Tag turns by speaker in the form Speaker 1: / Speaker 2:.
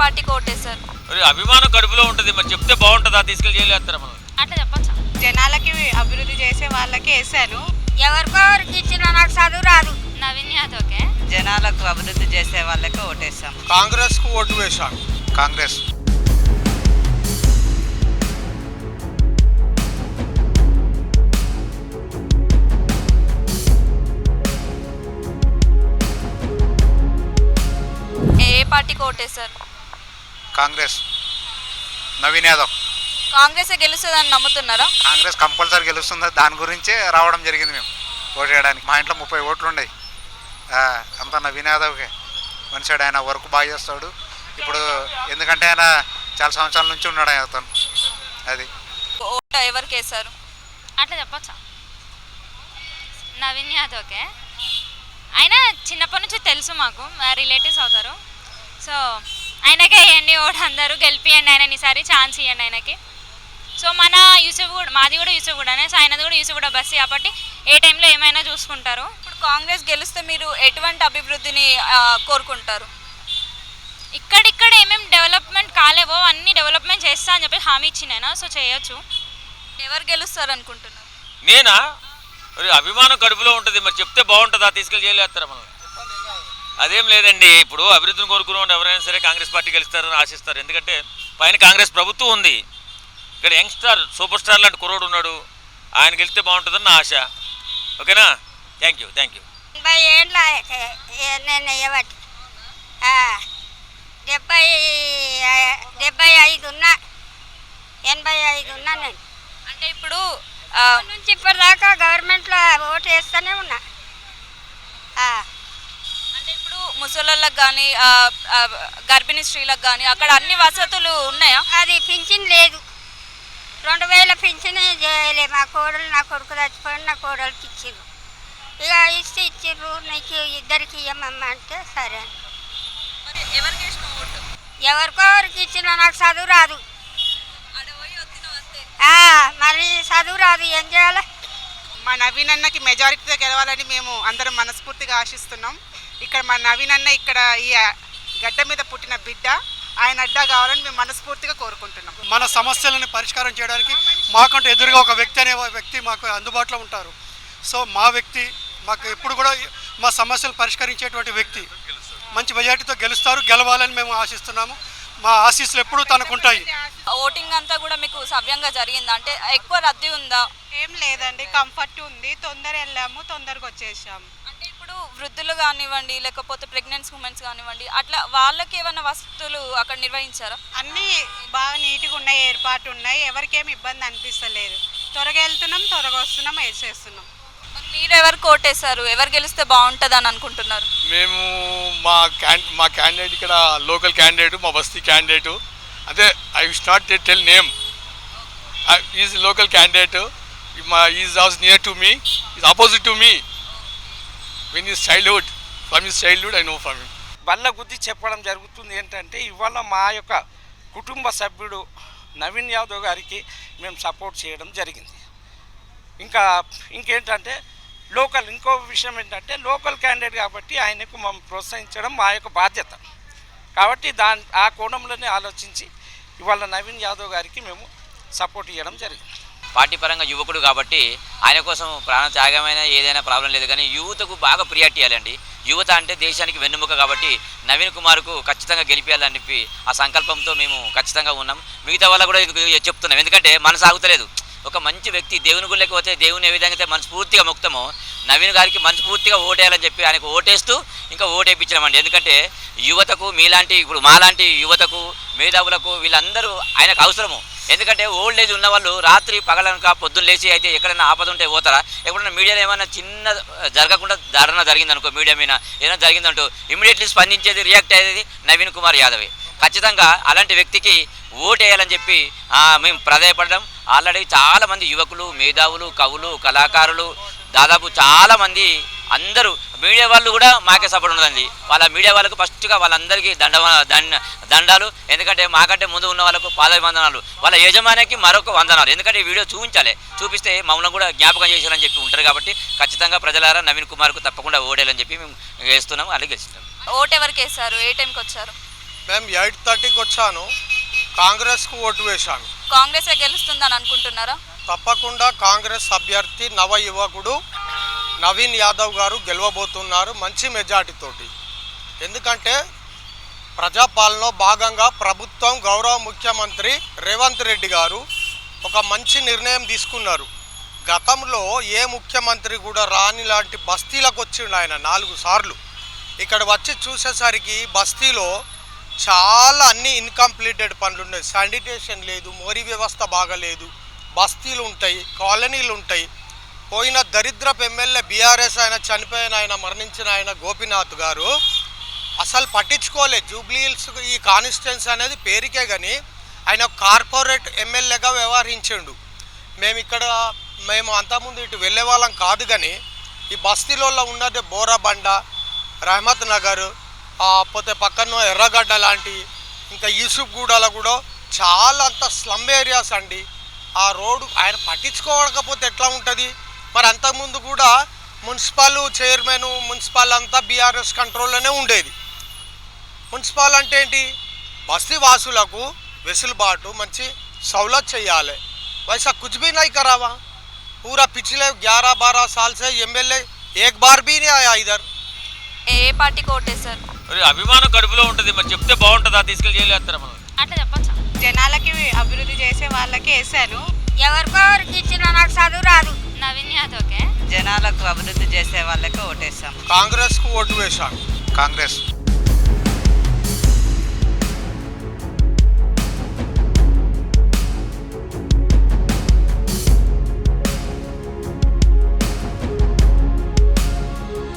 Speaker 1: పార్టీకి ఓటేశారు
Speaker 2: మరి అభిమానం కడుపులో ఉంటుంది మరి చెప్తే బాగుంటుందా? తీసుకెళ్ళి జైలు వేస్తారా మనం
Speaker 1: అట్లా చెప్పచ్చా?
Speaker 3: జనాలకి అభివృద్ధి చేసే వాళ్ళకి వేసాను
Speaker 4: ఎవరికో ఎవరికి ఇచ్చినా నాకు చదువు రాదు.
Speaker 1: నవీన్ యాదవ్కే
Speaker 3: జనాలకు అభివృద్ధి చేసే వాళ్ళకి ఓటేసాం
Speaker 5: కాంగ్రెస్కు ఓటు వేశాను
Speaker 6: కాంగ్రెస్.
Speaker 1: ఏ పార్టీకి ఓటేశారు
Speaker 6: కాంగ్రెస్. నవీన్ యాదవ్.
Speaker 1: కాంగ్రెస్ గెలుస్తుందని నమ్ముతున్నారా?
Speaker 6: కాంగ్రెస్ కంపల్సరీ గెలుస్తుంది. దాని గురించే రావడం జరిగింది మేము. ఓటు వేయడానికి. మా ఇంట్లో ముప్పై ఓట్లు ఉన్నాయి ఆ, అంతా నవీన్ యాదవ్కే. మనిషాడు ఆయన వర్క్ బాగా చేస్తాడు. ఇప్పుడు ఎందుకంటే ఆయన చాలా సంవత్సరాల నుంచి ఉన్నాడు ఆయన అతను. అది.
Speaker 1: ఓటు ఎవరికి వేశారు? అట్లా చెప్పచ్చా? నవీన్ యాదవ్కే. ఆయన చిన్నప్పటి నుంచి తెలుసు మాకు. రిలేటివ్స్ అవుతారు. సో ఆయనకే వేయండి ఓటు అందరూ గెలిపియండి ఆయన ఈసారి ఛాన్స్ ఇవ్వండి ఆయనకి. సో మన యూసఫ్ కూడా మాది కూడా యూసఫ్ కూడానే సో ఆయనది కూడా యూసఫ్ కూడా బస్సు కాబట్టి ఏ టైంలో ఏమైనా చూసుకుంటారు. ఇప్పుడు కాంగ్రెస్ గెలిస్తే మీరు ఎటువంటి అభివృద్ధిని కోరుకుంటారు? ఇక్కడిక్కడ ఏమేమి డెవలప్మెంట్ కాలేవో అన్ని డెవలప్మెంట్ చేస్తా అని చెప్పి హామీ ఇచ్చినాను? సో చేయొచ్చు. ఎవరు గెలుస్తారు అనుకుంటున్నారు
Speaker 2: నేనా? అభిమానం కడుపులో ఉంటుంది మరి చెప్తే బాగుంటుందా? తీసుకెళ్ళి జైలు వేస్తారా మనం అదేం లేదండి. ఇప్పుడు అభివృద్ధిని కోరుకునే వాళ్ళు ఎవరైనా సరే కాంగ్రెస్ పార్టీ గెలుస్తారని ఆశిస్తారు. ఎందుకంటే పైన కాంగ్రెస్ ప్రభుత్వం ఉంది. ఇక్కడ యంగ్స్టార్ సూపర్ స్టార్ లాంటి కుర్రోడు ఉన్నాడు. ఆయన గెలిస్తే బాగుంటుందని నా ఆశ. ఓకేనా? Thank you
Speaker 4: thank you. నేను ఇవ్వటి డెబ్బై డెబ్బై ఐదు ఉన్నా ఎనభై ఐదు ఉన్నా నేను.
Speaker 1: అంటే ఇప్పుడు
Speaker 4: నుంచి ఇప్పటిదాకా గవర్నమెంట్లో ఓటు వేస్తూనే ఉన్నా.
Speaker 1: ముసలోళ్ళకి కానీ గర్భిణీ స్త్రీలకు కానీ అక్కడ అన్ని వసతులు ఉన్నాయా?
Speaker 4: అది పింఛన్ లేదు. రెండు వేల పింఛన్ చేయలే. మా కోడలు నా కొడుకు చచ్చిపోయి నా కోడలికి ఇచ్చిర్రు. ఇక ఇస్తే ఇచ్చిర్రు నీకు ఇద్దరికి ఇవ్వమమ్మా అంటే సరే.
Speaker 1: ఎవరికి
Speaker 4: ఎవరికో ఇచ్చినా నాకు చదువు రాదు. మరి చదువు రాదు. ఏం చేయాలి?
Speaker 3: మా నవీన్ అన్నకి మెజారిటీతో గెలవాలని మేము అందరం మనస్ఫూర్తిగా ఆశిస్తున్నాం. ఇక్కడ మా నవీన్ అన్న ఇక్కడ ఈ గడ్డ మీద పుట్టిన బిడ్డ ఆయన అడ్డా కావాలని మేము మనస్ఫూర్తిగా కోరుకుంటున్నాం.
Speaker 5: మన సమస్యలను పరిష్కారం చేయడానికి మాకంటే ఎదురుగా ఒక వ్యక్తి అనే వ్యక్తి మాకు అందుబాటులో ఉంటారు. సో మా వ్యక్తి మాకు ఎప్పుడు కూడా మా సమస్యలు పరిష్కరించేటువంటి వ్యక్తి. మంచి మెజార్టీతో గెలుస్తారు గెలవాలని మేము ఆశిస్తున్నాము. మా ఆశీస్సులు ఎప్పుడూ తనకుంటాయి.
Speaker 1: ఓటింగ్ అంతా కూడా మీకు సవ్యంగా జరిగిందా? అంటే ఎక్కువ రద్దీ ఉందా?
Speaker 3: ఏం లేదండి కంఫర్ట్ ఉంది. తొందర వెళ్ళాము తొందరగా వచ్చేసాము
Speaker 1: వృద్ధులు కానివ్వండి లేకపోతే ప్రెగ్నెన్సీ ఉమెన్స్ కానివ్వండి అట్లా వాళ్ళకి ఏమైనా వసతులు అక్కడ నిర్వహించారా?
Speaker 3: అన్నీ బాగా నీట్గా ఉన్నాయి ఏర్పాటు ఉన్నాయి ఎవరికేం ఇబ్బంది అనిపిస్తలేదు. త్వరగా వెళ్తున్నాం త్వరగా వస్తున్నాం వేసేస్తున్నాం.
Speaker 1: మరి మీరు ఎవరు కోటేశారు? ఎవరు గెలిస్తే బాగుంటుంది అని అనుకుంటున్నారు?
Speaker 7: మేము మా క్యాన్ మా క్యాండిడేట్ ఇక్కడ లోకల్ క్యాండిడేట్ మా బస్తీ క్యాండిడేట్ అదే I wish not tell name is local candidate మా is house near to me is opposite to me when is childhood from is childhood I know from him
Speaker 8: బల్ల గుద్ది చెప్పడం జరుగుతుంది ఏంటంటే ఇవాళ మా యొక్క కుటుంబ సభ్యుడు నవీన్ యాదవ్ గారికి మేము సపోర్ట్ చేయడం జరిగింది. ఇంకా ఇంకేంటంటే లోకల్ ఇంకో విషయం ఏంటంటే లోకల్ క్యాండిడేట్ కాబట్టి ఆయనకు మనం ప్రోత్సహించడం మా యొక్క బాధ్యత. కాబట్టి దాని ఆ కోణంలోనే ఆలోచించి ఇవాళ నవీన్ యాదవ్ గారికి మేము సపోర్ట్ ఇవ్వడం జరిగింది.
Speaker 9: పార్టీ పరంగా యువకుడు కాబట్టి ఆయన కోసం ప్రాణ త్యాగమైన ఏదైనా ప్రాబ్లం లేదు. కానీ యువతకు బాగా ప్రియారిటీ ఇవ్వాలండి. యువత అంటే దేశానికి వెన్నుముక కాబట్టి నవీన్ కుమార్కు ఖచ్చితంగా గెలిపించాలని చెప్పి ఆ సంకల్పంతో మేము ఖచ్చితంగా ఉన్నాం. మిగతా వాళ్ళ కూడా చెప్తున్నాం. ఎందుకంటే మన సాగుతలేదు ఒక మంచి వ్యక్తి దేవుని గుళ్ళకి పోతే దేవుని ఏ విధంగా అయితే మనస్ఫూర్తిగా ముక్తమో నవీన్ గారికి మనస్ఫూర్తిగా ఓటేయాలని చెప్పి ఆయనకు ఓటేస్తూ ఇంకా ఓటేపించడమండి ఎందుకంటే యువతకు మీలాంటి ఇప్పుడు మాలాంటి యువతకు మేధావులకు వీళ్ళందరూ ఆయనకు అవసరము. ఎందుకంటే ఓల్డ్ ఏజ్ ఉన్న వాళ్ళు రాత్రి పగలనక పొద్దున్న లేచి అయితే ఎక్కడైనా ఆపద ఉంటే పోతారా? ఎక్కడైనా మీడియాలో ఏమైనా చిన్న జరగకుండా ధారణ జరిగిందనుకో మీడియా మీద ఏదైనా జరిగిందంటూ ఇమీడియట్లీ స్పందించేది రియాక్ట్ అయ్యేది నవీన్ కుమార్ యాదవే. ఖచ్చితంగా అలాంటి వ్యక్తికి ఓటేయాలని చెప్పి మేము ప్రాధాయపడడం ఆల్రెడీ చాలామంది యువకులు మేధావులు కవులు కళాకారులు దాదాపు చాలామంది అందరూ మీడియా వాళ్ళు కూడా మాకే సపోర్ట్ ఉన్నదండి. వాళ్ళ మీడియా వాళ్ళకు ఫస్ట్గా వాళ్ళందరికీ దండ దండ దండాలు. ఎందుకంటే మాకంటే ముందు ఉన్న వాళ్ళకు పాద వందనాలు వాళ్ళ యజమానికి మరొక వందనాలు. ఎందుకంటే ఈ వీడియో చూపించాలి. చూపిస్తే మమ్మల్ని కూడా జ్ఞాపకం చేశారని చెప్పి ఉంటారు కాబట్టి ఖచ్చితంగా ప్రజలారా నవీన్ కుమార్కు తప్పకుండా ఓడేయాలని చెప్పి మేము వేస్తున్నాం అలాగే గెలుస్తాం
Speaker 1: ఓటు ఎవరికి వేశారు? ఏ టైంకి వచ్చారు?
Speaker 5: మేము ఎయిట్ థర్టీకి వచ్చాను. కాంగ్రెస్కు ఓటు వేశాను.
Speaker 10: కాంగ్రెసే గెలుస్తుందని అనుకుంటున్నారా?
Speaker 5: తప్పకుండా కాంగ్రెస్ అభ్యర్థి నవ యువకుడు నవీన్ యాదవ్ గారు గెలవబోతున్నారు మంచి మెజార్టీతోటి. ఎందుకంటే ప్రజాపాలనలో భాగంగా ప్రభుత్వం గౌరవ ముఖ్యమంత్రి రేవంత్ రెడ్డి గారు ఒక మంచి నిర్ణయం తీసుకున్నారు. గతంలో ఏ ముఖ్యమంత్రి కూడా రాని లాంటి బస్తీలకు వచ్చిండు ఆయన నాలుగు సార్లు. ఇక్కడ వచ్చి చూసేసరికి బస్తీలో చాలా అన్ని ఇన్కంప్లీటెడ్ పనులు ఉన్నాయి శానిటేషన్ లేదు మోరీ వ్యవస్థ బాగలేదు. బస్తీలు ఉంటాయి కాలనీలు ఉంటాయి. పోయిన దరిద్రపు ఎమ్మెల్యే బీఆర్ఎస్ ఆయన చనిపోయిన ఆయన మరణించిన ఆయన గోపీనాథ్ గారు అసలు పట్టించుకోలే. జూబ్లీహిల్స్ ఈ కాన్స్టిట్యున్సీ అనేది పేరుకే కానీ ఆయన కార్పొరేట్ ఎమ్మెల్యేగా వ్యవహరించిండు. మేము ఇక్కడ మేము అంతకుముందు ఇటు వెళ్ళే వాళ్ళం కాదు కానీ ఈ బస్తీలలో ఉన్నది బోరాబండ రహమత్ నగర్ పోతే పక్కన ఎర్రగడ్డ లాంటి ఇంకా యూసుఫ్గూడలో కూడా చాలా అంత స్లమ్ ఏరియాస్ అండి. ఆ రోడ్డు ఆయన పట్టించుకోకపోతే ఎట్లా ఉంటుంది? మరి అంతకుముందు కూడా మున్సిపల్ చైర్మన్ మున్సిపల్ అంతా బీఆర్ఎస్ కంట్రోల్లోనే ఉండేది మున్సిపల్ అంటే ఏంటి బస్తీ వాసులకు వెసులుబాటు మంచి సౌలత్ చేయాలి वैसा कुछ भी नहीं करा वहाँ पूरा पिछले ग्यारह बारह साल से एमएलए एक बार भी नहीं आया इधर
Speaker 10: ఏ పార్టీకి ఓటేశారు
Speaker 2: మరి అభిమానం కడుపులో ఉంటుంది మరి చెప్తే బాగుంటుందా తీసుకెళ్ళి జైలు వేస్తారా మనం
Speaker 1: అట్లా చెప్పచ్చా
Speaker 3: జనాలకి అభివృద్ధి చేసే వాళ్ళకి వేసాను
Speaker 4: ఎవరికో ఎవరికి ఇచ్చినా నాకు చదువు రాదు
Speaker 1: నవీన్ యాదవ్కే?
Speaker 11: జనాలకు అభివృద్ధి చేసే వాళ్ళకి ఓటేస్తాం
Speaker 5: కాంగ్రెస్కు ఓటు వేశాను
Speaker 6: కాంగ్రెస్.